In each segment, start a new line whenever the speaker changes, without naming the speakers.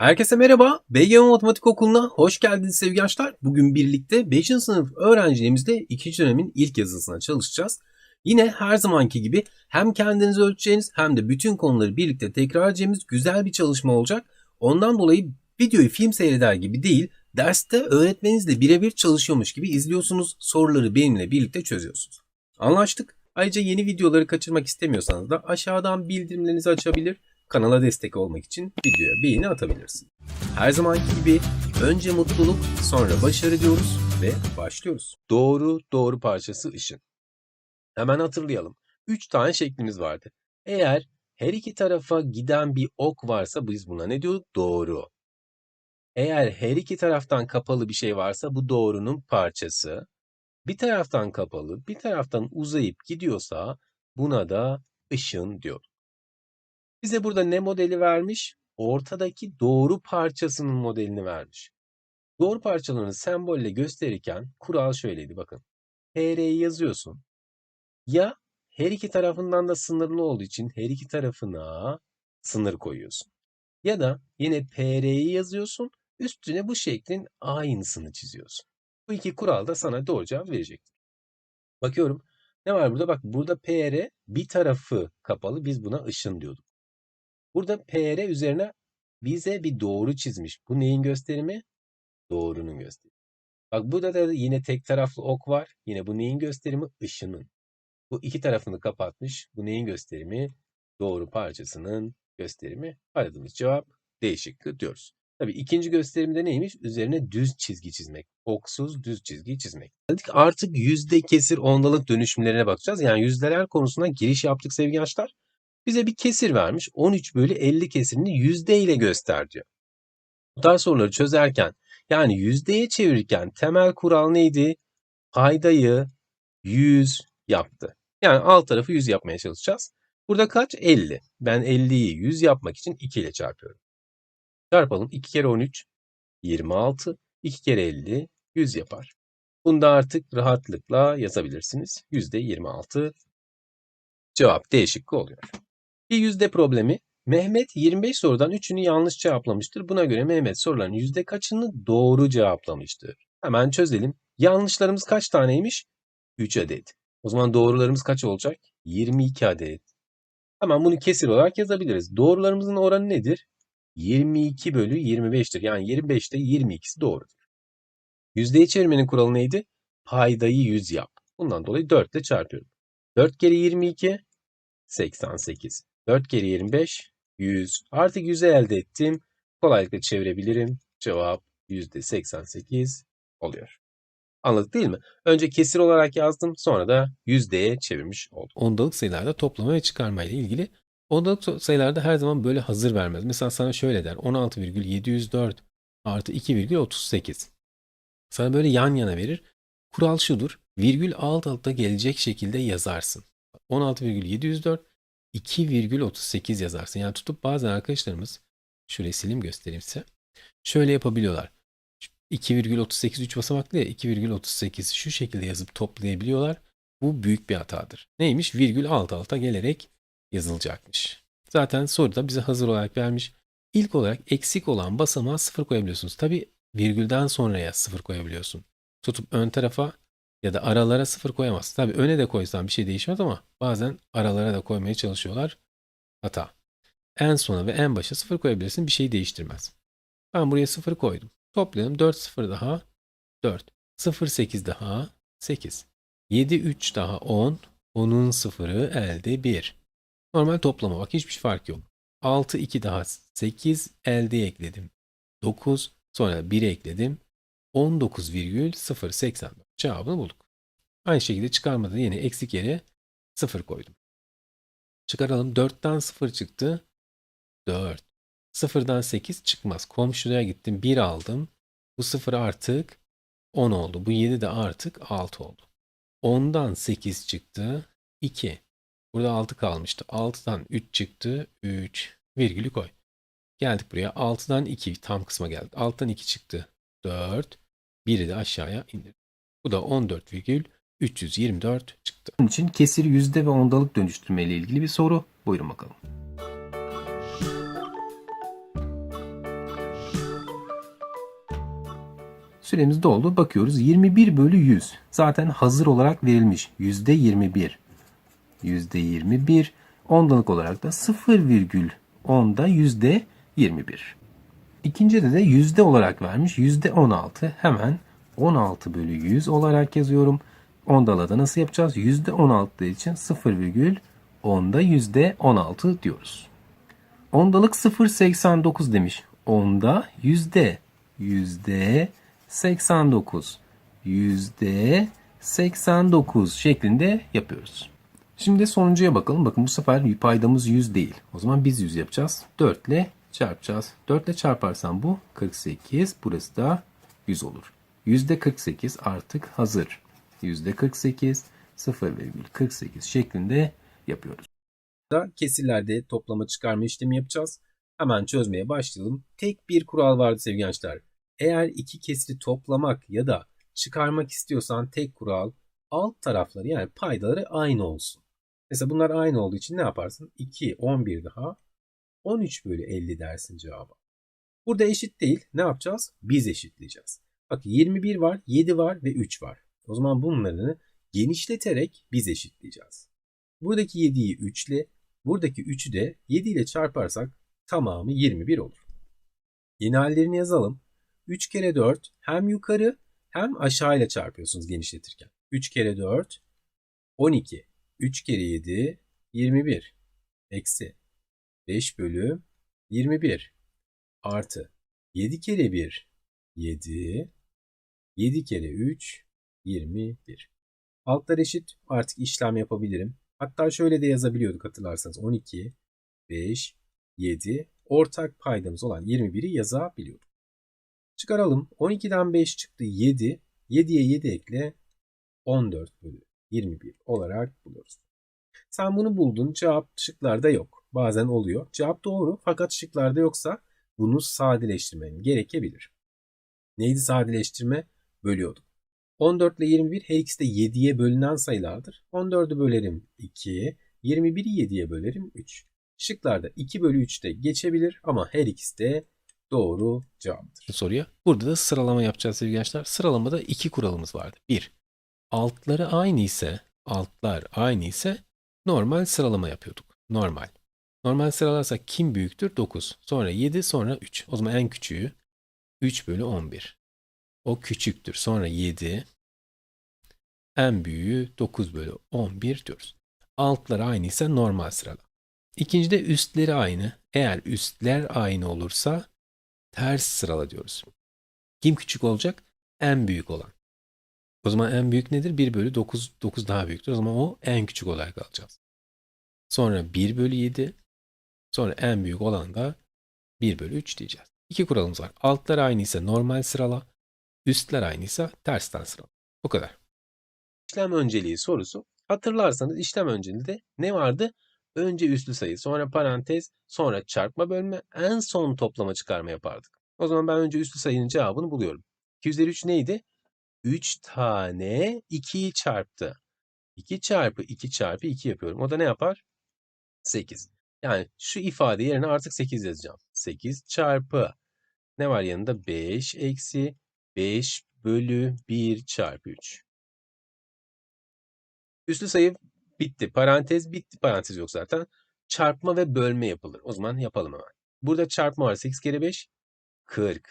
Herkese merhaba. BGM Matematik Okulu'na hoş geldiniz sevgili gençler. Bugün birlikte 5. sınıf öğrencilerimizde 2. dönemin ilk yazısına çalışacağız. Yine her zamanki gibi hem kendinizi ölçeceğiniz hem de bütün konuları birlikte tekrar edeceğimiz güzel bir çalışma olacak. Ondan dolayı videoyu film seyreder gibi değil, derste öğretmeninizle birebir çalışıyormuş gibi izliyorsunuz, soruları benimle birlikte çözüyorsunuz. Anlaştık. Ayrıca yeni videoları kaçırmak istemiyorsanız da aşağıdan bildirimlerinizi açabilir, kanala destek olmak için videoya beğeni atabilirsin. Her zamanki gibi önce mutluluk, sonra başarı diyoruz ve başlıyoruz. Doğru, doğru parçası ışın. Hemen hatırlayalım. 3 tane şeklimiz vardı. Eğer her iki tarafa giden bir ok varsa biz buna ne diyorduk? Doğru. Eğer her iki taraftan kapalı bir şey varsa bu doğrunun parçası. Bir taraftan kapalı, bir taraftan uzayıp gidiyorsa buna da ışın diyorduk. Bize burada ne modeli vermiş? Ortadaki doğru parçasının modelini vermiş. Doğru parçalarını sembolle gösterirken kural şöyleydi bakın. PR'yi yazıyorsun. Ya her iki tarafından da sınırlı olduğu için her iki tarafına sınır koyuyorsun. Ya da yine PR'yi yazıyorsun. Üstüne bu şeklin aynısını çiziyorsun. Bu iki kural da sana doğru cevap verecektir. Bakıyorum. Ne var burada? Bak burada PR bir tarafı kapalı. Biz buna ışın diyorduk. Burada PR üzerine bize bir doğru çizmiş. Bu neyin gösterimi? Doğrunun gösterimi. Bak burada da yine tek taraflı ok var. Yine bu neyin gösterimi? Işının. Bu iki tarafını kapatmış. Bu neyin gösterimi? Doğru parçasının gösterimi. Aradığımız cevap değişiklik diyoruz. Tabii ikinci gösterimde neymiş? Üzerine düz çizgi çizmek. Oksuz düz çizgi çizmek. Geldik artık yüzde kesir ondalık dönüşümlerine bakacağız. Yani yüzdeler konusuna giriş yaptık sevgili gençler. Bize bir kesir vermiş. 13 bölü 50 kesirini yüzde ile göster diyor. Bu tarz soruları çözerken yani yüzdeye çevirirken temel kural neydi? Paydayı 100 yaptı. Yani alt tarafı 100 yapmaya çalışacağız. Burada kaç? 50. Ben 50'yi 100 yapmak için 2 ile çarpıyorum. Çarpalım. 2 kere 13 26. 2 kere 50 100 yapar. Bunu da artık rahatlıkla yazabilirsiniz. %26 cevap değişiklik oluyor. Bir yüzde problemi. Mehmet 25 sorudan 3'ünü yanlış cevaplamıştır. Buna göre Mehmet soruların yüzde kaçını doğru cevaplamıştır? Hemen çözelim. Yanlışlarımız kaç taneymiş? 3 adet. O zaman doğrularımız kaç olacak? 22 adet. Hemen bunu kesir olarak yazabiliriz. Doğrularımızın oranı nedir? 22 bölü 25'tir. Yani 25'te 22'si doğrudur. Yüzdeye çevirmenin kuralı neydi? Paydayı 100 yap. Bundan dolayı 4 ile çarpıyorum. 4 kere 22 88. 4 kere 25 100. Artık 100'ü elde ettim. Kolaylıkla çevirebilirim. Cevap %88 oluyor. Anladık değil mi? Önce kesir olarak yazdım sonra da yüzdeye çevirmiş oldum.
Ondalık sayılarda toplama ve çıkarma ile ilgili ondalık sayılarda her zaman böyle hazır vermez. Mesela sana şöyle der 16,704 artı 2,38. Sana böyle yan yana verir. Kural şudur. Virgül alt alta gelecek şekilde yazarsın. 16,704 2,38 yazarsın. Yani tutup bazen arkadaşlarımız şurayı sileyim göstereyim size. Şöyle yapabiliyorlar. 2,38 3 basamaklı ya 2,38 şu şekilde yazıp toplayabiliyorlar. Bu büyük bir hatadır. Neymiş? Virgül alt alta gelerek yazılacakmış. Zaten soruda bize hazır olarak vermiş. İlk olarak eksik olan basamağa sıfır koyabiliyorsunuz. Tabi virgülden sonraya sıfır koyabiliyorsun. Tutup ön tarafa ya da aralara sıfır koyamazsın. Tabi öne de koysan bir şey değişmez ama bazen aralara da koymaya çalışıyorlar. Hata. En sona ve en başa sıfır koyabilirsin. Bir şey değiştirmez. Ben buraya sıfır koydum. Toplayalım. 4 sıfır daha 4. 0 8 daha 8. 7 3 daha 10. 10'un sıfırı elde 1. Normal toplama bak hiçbir fark yok. 6 2 daha 8 elde ekledim. 9 sonra 1 ekledim. 19,084 cevabını bulduk. Aynı şekilde çıkarmada yine eksik yere 0 koydum. Çıkaralım 4'ten 0 çıktı. 4. 0'dan 8 çıkmaz. Komşuya gittim 1 aldım. Bu 0 artık 10 oldu. Bu 7 de artık 6 oldu. 10'dan 8 çıktı. 2. Burada 6 kalmıştı. 6'dan 3 çıktı. 3. Virgülü koy. Geldik buraya. 6'dan 2 tam kısma geldik. 6'dan 2 çıktı. 4. 1'i de aşağıya indirdik. Bu da 14,324 çıktı.
Bunun için kesir yüzde ve ondalık dönüştürme ile ilgili bir soru. Buyurun bakalım.
Süremiz doldu. Bakıyoruz. 21 bölü 100. Zaten hazır olarak verilmiş. Yüzde 21. Yüzde 21. Ondalık olarak da 0,10'da yüzde 21. İkincide de yüzde olarak vermiş. Yüzde 16. Hemen 16 bölü 100 olarak yazıyorum. Ondalığı da nasıl yapacağız? Yüzde 16 için 0,10'da yüzde 16 diyoruz. Ondalık 0,89 demiş. Onda yüzde yüzde 89 yüzde 89 şeklinde yapıyoruz. Şimdi sonuncuya bakalım. Bakın bu sefer paydamız 100 değil. O zaman biz 100 yapacağız. 4 ile çarpacağız. 4 ile çarparsam bu 48. Burası da 100 olur. Yüzde 48 artık hazır. Yüzde 48 0,48 şeklinde yapıyoruz.
da kesirlerde toplama çıkarma işlemi yapacağız. Hemen çözmeye başlayalım. Tek bir kural vardı sevgili gençler. Eğer iki kesiri toplamak ya da çıkarmak istiyorsan tek kural alt tarafları yani paydaları aynı olsun. Mesela bunlar aynı olduğu için ne yaparsın? 2, 11 daha 13 bölü 50 dersin cevaba. Burada eşit değil. Ne yapacağız? Biz eşitleyeceğiz. Bak 21 var, 7 var ve 3 var. O zaman bunları genişleterek biz eşitleyeceğiz. Buradaki 7'yi 3 ile, buradaki 3'ü de 7 ile çarparsak tamamı 21 olur. Yeni hallerini yazalım. 3 kere 4 hem yukarı hem aşağı ile çarpıyorsunuz genişletirken. 3 kere 4 12. 3 kere 7 21. Eksi 5 bölü 21 artı 7 kere 1 7 7 kere 3 21. Altlar eşit artık işlem yapabilirim. Hatta şöyle de yazabiliyorduk hatırlarsanız 12, 5, 7 ortak paydamız olan 21'i yazabiliyorduk. Çıkaralım. 12'den 5 çıktı 7. 7'ye 7 ekle 14 bölü 21 olarak buluruz. Sen bunu buldun. Cevap şıklarda yok. Bazen oluyor. Cevap doğru fakat şıklarda yoksa bunu sadeleştirmen gerekebilir. Neydi sadeleştirme? Bölüyorduk. 14 ile 21 her ikisi de 7'ye bölünen sayılardır. 14'ü bölerim 2, 21'i 7'ye bölerim 3. Şıklarda 2 bölü 3 de geçebilir ama her ikisi de doğru cevaptır.
soruya. Burada da sıralama yapacağız sevgili gençler. Sıralamada iki kuralımız vardı. Bir, altları aynı ise, altlar aynı ise normal sıralama yapıyorduk. Normal. Normal sıralarsak kim büyüktür? 9. Sonra 7, sonra 3. O zaman en küçüğü 3 bölü 11. O küçüktür. Sonra 7. En büyüğü 9 bölü 11 diyoruz. Altlar aynı ise normal sıralama. İkincide üstleri aynı. Eğer üstler aynı olursa ters sırala diyoruz. Kim küçük olacak? En büyük olan. O zaman en büyük nedir? 1 bölü 9, 9 daha büyüktür. O zaman o en küçük olarak alacağız. Sonra 1 bölü 7. Sonra en büyük olan da 1 bölü 3 diyeceğiz. İki kuralımız var. Altlar aynı ise normal sırala. Üstler aynı ise tersten sırala. Bu kadar.
İşlem önceliği sorusu. Hatırlarsanız işlem önceliğinde ne vardı? Önce üslü sayı, sonra parantez, sonra çarpma bölme, en son toplama çıkarma yapardık. O zaman ben önce üslü sayının cevabını buluyorum. 2 üzeri 3 neydi? 3 tane 2'yi çarptı. 2 çarpı 2 çarpı 2 yapıyorum. O da ne yapar? 8. Yani şu ifade yerine artık 8 yazacağım. 8 çarpı ne var yanında? 5 eksi 5 bölü 1 çarpı 3. Üslü sayı bitti. Parantez bitti. Parantez yok zaten. Çarpma ve bölme yapılır. O zaman yapalım hemen. Burada çarpma var. 8 kere 5 40.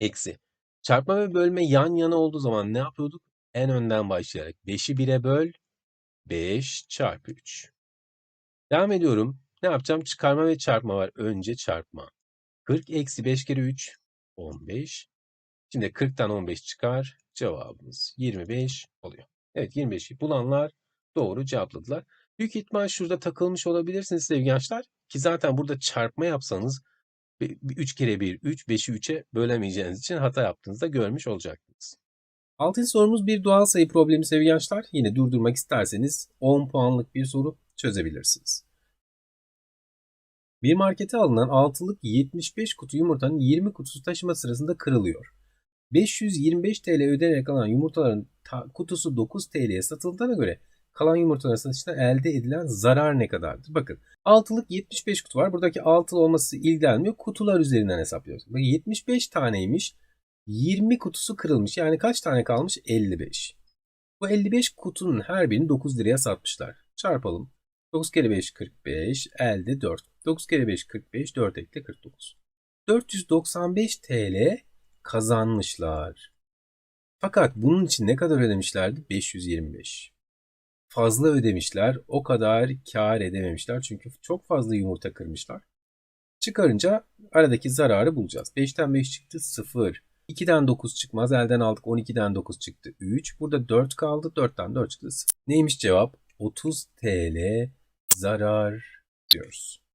Eksi. Çarpma ve bölme yan yana olduğu zaman ne yapıyorduk? En önden başlayarak 5'i 1'e böl. 5 çarpı 3. Devam ediyorum. Ne yapacağım? Çıkarma ve çarpma var. Önce çarpma. 40 eksi 5 kere 3 15. Şimdi 40'tan 15 çıkar. Cevabımız 25 oluyor. Evet 25'i bulanlar doğru cevapladılar. Büyük ihtimal şurada takılmış olabilirsiniz sevgili gençler. Ki zaten burada çarpma yapsanız 3 kere 1 3, 5'i 3'e bölemeyeceğiniz için hata yaptığınızda görmüş olacaktınız. Altıncı sorumuz bir doğal sayı problemi sevgili gençler. Yine durdurmak isterseniz 10 puanlık bir soru çözebilirsiniz. Bir markete alınan altılık 75 kutu yumurtanın 20 kutusu taşıma sırasında kırılıyor. 525 TL ödenerek alan yumurtaların kutusu 9 TL'ye satıldığına göre kalan yumurtaların satışta elde edilen zarar ne kadardır? Bakın altılık 75 kutu var. Buradaki altılı olması ilgilenmiyor. Kutular üzerinden hesaplıyoruz. Bakın 75 taneymiş. 20 kutusu kırılmış. Yani kaç tane kalmış? 55. Bu 55 kutunun her birini 9 liraya satmışlar. Çarpalım. 9 kere 5 45 elde 4. 9 kere 5 45 4 ekle 49. 495 TL kazanmışlar. Fakat bunun için ne kadar ödemişlerdi? 525. Fazla ödemişler. O kadar kar edememişler. Çünkü çok fazla yumurta kırmışlar. Çıkarınca aradaki zararı bulacağız. 5'ten 5 çıktı 0. 2'den 9 çıkmaz. Elden aldık 12'den 9 çıktı 3. Burada 4 kaldı. 4'ten 4 çıktı 0. Neymiş cevap? 30 TL zarar diyoruz.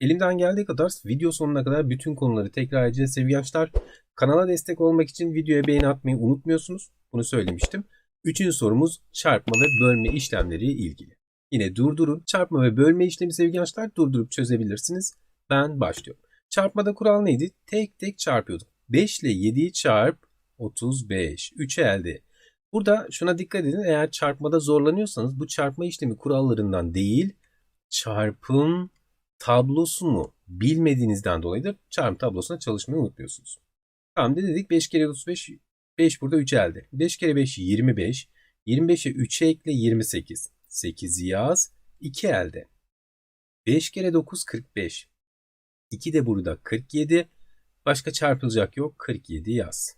Elimden geldiği kadar video sonuna kadar bütün konuları tekrar edeceğiz sevgili gençler. Kanala destek olmak için videoya beğeni atmayı unutmuyorsunuz. Bunu söylemiştim. Üçüncü sorumuz çarpma ve bölme işlemleri ilgili. Yine durdurun. Çarpma ve bölme işlemi sevgili gençler durdurup çözebilirsiniz. Ben başlıyorum. Çarpmada kural neydi? Tek tek çarpıyorduk. 5 ile 7'yi çarp 35. 3'ü elde. Burada şuna dikkat edin. Eğer çarpmada zorlanıyorsanız bu çarpma işlemi kurallarından değil çarpım tablosunu bilmediğinizden dolayıdır. Çarpım tablosuna çalışmayı unutmuyorsunuz. Tamam ne dedik? 5 kere 35 5 burada 3 elde. 5 kere 5 25. 25'e 3'e ekle 28. 8 yaz. 2 elde. 5 kere 9 45. 2 de burada 47. Başka çarpılacak yok. 47 yaz.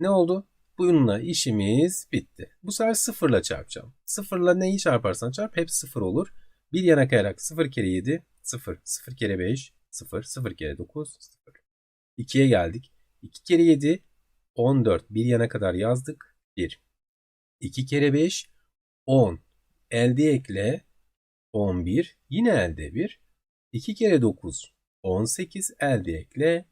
Ne oldu? Bununla işimiz bitti. Bu sefer sıfırla çarpacağım. Sıfırla neyi çarparsan çarp hep sıfır olur. Bir yana kayarak 0 kere 7 0. 0 kere 5 0. 0 kere 9 0. 2'ye geldik. 2 kere 7 14. Bir yana kadar yazdık. 1. 2 kere 5 10. Elde ekle 11. Yine elde 1. 2 kere 9 18. Elde ekle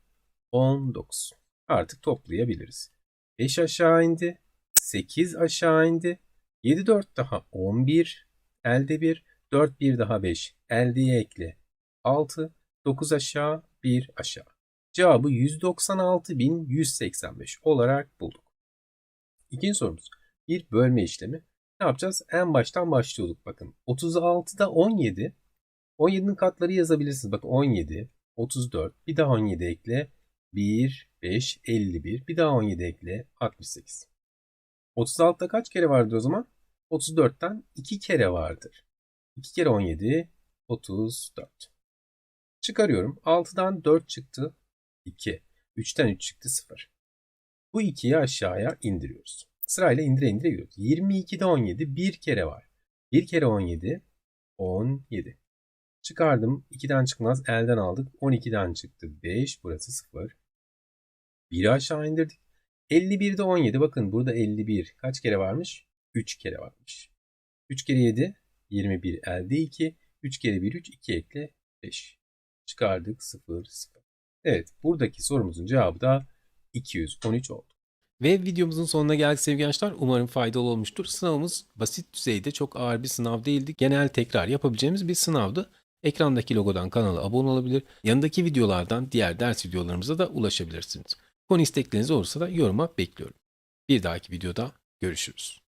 19. Artık toplayabiliriz. 5 aşağı indi. 8 aşağı indi. 7 4 daha 11. Elde 1. 4 1 daha 5. Eldeye ekle 6. 9 aşağı 1 aşağı. Cevabı 196.185 olarak bulduk. İkinci sorumuz. Bir bölme işlemi. Ne yapacağız? En baştan başlıyorduk bakın. 36'da 17. 17'nin katları yazabilirsiniz. Bakın 17, 34, bir daha 17 ekle. 1, 5, 51. Bir daha 17 ekle. 68. 36'da kaç kere vardır o zaman? 34'ten 2 kere vardır. 2 kere 17, 34. Çıkarıyorum. 6'dan 4 çıktı. 2. 3'ten 3 çıktı 0. Bu 2'yi aşağıya indiriyoruz. Sırayla indire indire gidiyoruz. 22'de 17 bir kere var. 1 kere 17 17. Çıkardım. 2'den çıkmaz. Elden aldık. 12'den çıktı. 5. Burası 0. 1'i aşağı indirdik. 51'de 17. Bakın burada 51. Kaç kere varmış? 3 kere varmış. 3 kere 7. 21 elde 2. 3 kere 1 3. 2 ekle 5. Çıkardık 0 0. Evet buradaki sorumuzun cevabı da 213 oldu.
Ve videomuzun sonuna geldik sevgili gençler. Umarım faydalı olmuştur. Sınavımız basit düzeyde çok ağır bir sınav değildi. Genel tekrar yapabileceğimiz bir sınavdı. Ekrandaki logodan kanala abone olabilir. Yanındaki videolardan diğer ders videolarımıza da ulaşabilirsiniz. Konu istekleriniz olursa da yoruma bekliyorum. Bir dahaki videoda görüşürüz.